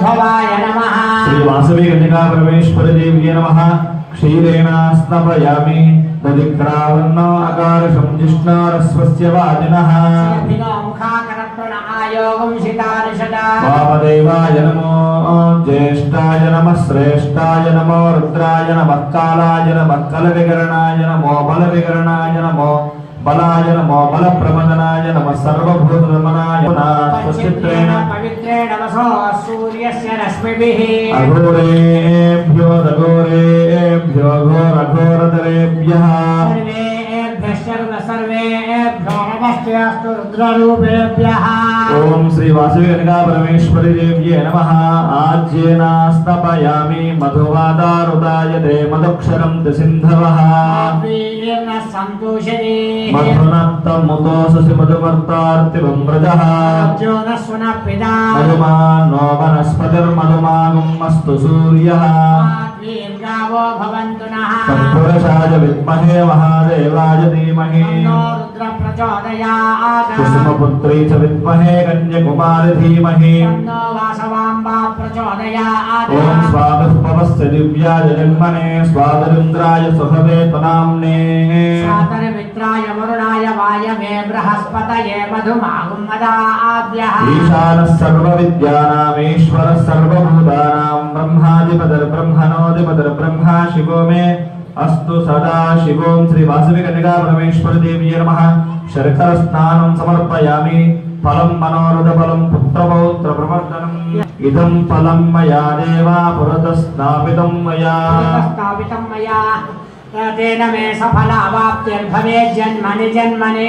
క్షీరోద్భవాయ నమః. శ్రీ వాసవి కన్యకా పరమేశ్వర దేవ్యే నమ. క్షీరేణ స్నపయామి దదిక్రావన్న అకారశం జిష్ణారస్వస్య వాదినః వామదేవాయ నమో జ్యేష్ఠాయ నమ. శ్రేష్ఠాయ నమో రుద్రాయ నమ. కాలాయ నమ. కల వికరణాయ నమో బల వికరణాయ నమో బలాయ నమో బల ప్రమదనాయ నమ సర్వభూతరమణాయ స్వస్తిత్రేణ పవిత్రేణ వసో సూర్యస్య రశ్మిభిః. అఘోరేభ్యో దఘోరేభ్యో ఘోరఘోరతరేభ్యः సర్వేభ్యः శ్రేయాస్తు రుద్రరూపేభ్య ఓం శ్రీ వాసవి కనకా పరమేశ్వరి దేవ్యే నమ ఆజ్యేనాస్తపయామి మధువాదారుదాయతే మధుక్షరం దసింధవ సంతోషే మధునప్తముదోసి మధుమర్తార్తివం తత్పురుషాయ విద్మహే మహాదేవాయ ధీమహి తన్నో రుద్ర ప్రచోదయాత్ కుసుమపుత్రీ చ విద్మహే కన్యకుమారి ధీమహి తన్నో వాసవాంబా ప్రచోదయాత్ ఓం స్వాగః పవస్య దివ్యాయ జన్మనే స్వాదరింద్రాయ సుహవే త్వనామ్నే సాతరమిత్రాయ వరుణాయ వాయమే బృహస్పతయే మధుమాగుం మదాభ్యః ఈశానः సర్వవిద్యానామీశ్వరः సర్వభూతానాం బ్రహ్మాధిపతిర్బ్రహ్మణోధిపతిర్బ్రహ్మా శివో మే. అస్తు సదా శివోం శ్రీ వాసవి కన్యకా పరమేశ్వర దేవ్యే నమః. శర్కర స్నానం సమర్పయామి. ఫలం మనోరథ ఫలం పుత్రపౌత్ర ప్రవర్ధనం. ఇదం ఫలం మయా దేవా పురత స్థాపితం మయా. స్థాపితం మయా. తేన మే సఫలావాప్తిర్భవేత్ జన్మని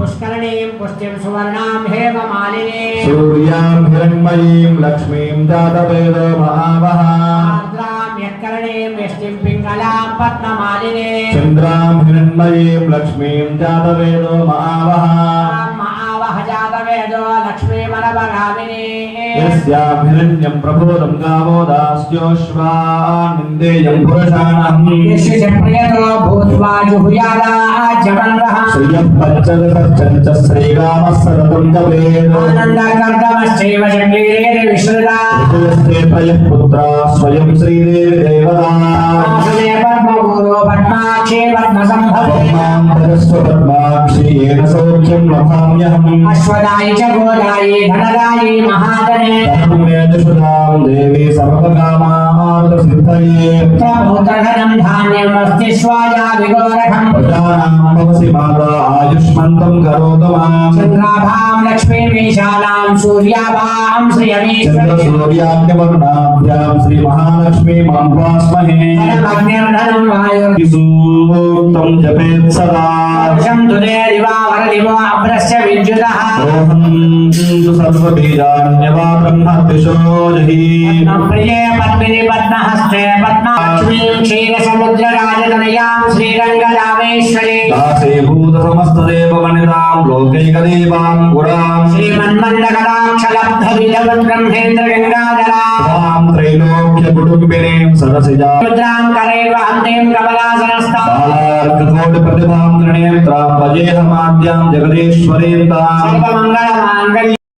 पुष्करणीं पुष्टिं सुवर्णां हेममालिनीं सूर्यां हिरण्मयीं लक्ष्मीं जातवेदो महावः आर्द्रां यत्करणीं यष्टिं पिङ्गलां पद्ममालिनीं चन्द्रां हिरण्मयीं लक्ष्मीं जातवेदो महावः यस्याभिरण्यं प्रभोदं गावो दास्योश्वानिन्देयं पुरुषाणम् यस्य च प्रियतो भूत्वा जुहुयादाचमनः श्रियः पञ्चदशं च श्रीरामः सततं जपेत् आनन्दकर्तमश्चैव शक्तिरेण विश्रुता पुत्रा स्वयं श्रीदेवी देवता పద్మాక్షేణ సౌఖ్యం నభామ్యహం అశ్వదాయ చ గోదాయే ధనదాయే మహాదనే దేవి సర్వకామా भूतघनं धान्यं वस्तिष्वाया विगोरखं प्रजानामनोऽसि माता आयुष्मन्तं करोतु मां चन्द्राभां लक्ष्मीमीशानां सूर्याभां श्रियमीश्वरसूर्याभ्यवरुणाभ्यां श्रीमहालक्ष्मी मां वास्महे अग्निर्धनं वायुर्सूक्तं जपेत् सदा शं दुरेरिवा वरदिवो अभ्रश्च विद्युतः रोहं सर्वबीजान्यवा ब्रह्मद्विषो जहि प्रिये पद्मिनि रत्नहस्ते पद्माक्षीं क्षीरसमुद्रराजतनयां श्रीरङ्गदामेश्वरे श्रीभूतसमस्तदेववनितां लोकैकदेवां गुणां श्रीमन्मन्दकटाक्षलब्धविधवन् ब्रह्मेन्द्रगङ्गाधरां त्रैलोक्यकुटुम्बिनीं सरसिजा मुद्रां करैव हन्तीं कमलासनस्थालार्ककोटिप्रतिभां त्रिणेत्रां भजेहमाद्यां जगदीश्वरीं तां। सर्वमङ्गलमाङ्गल्य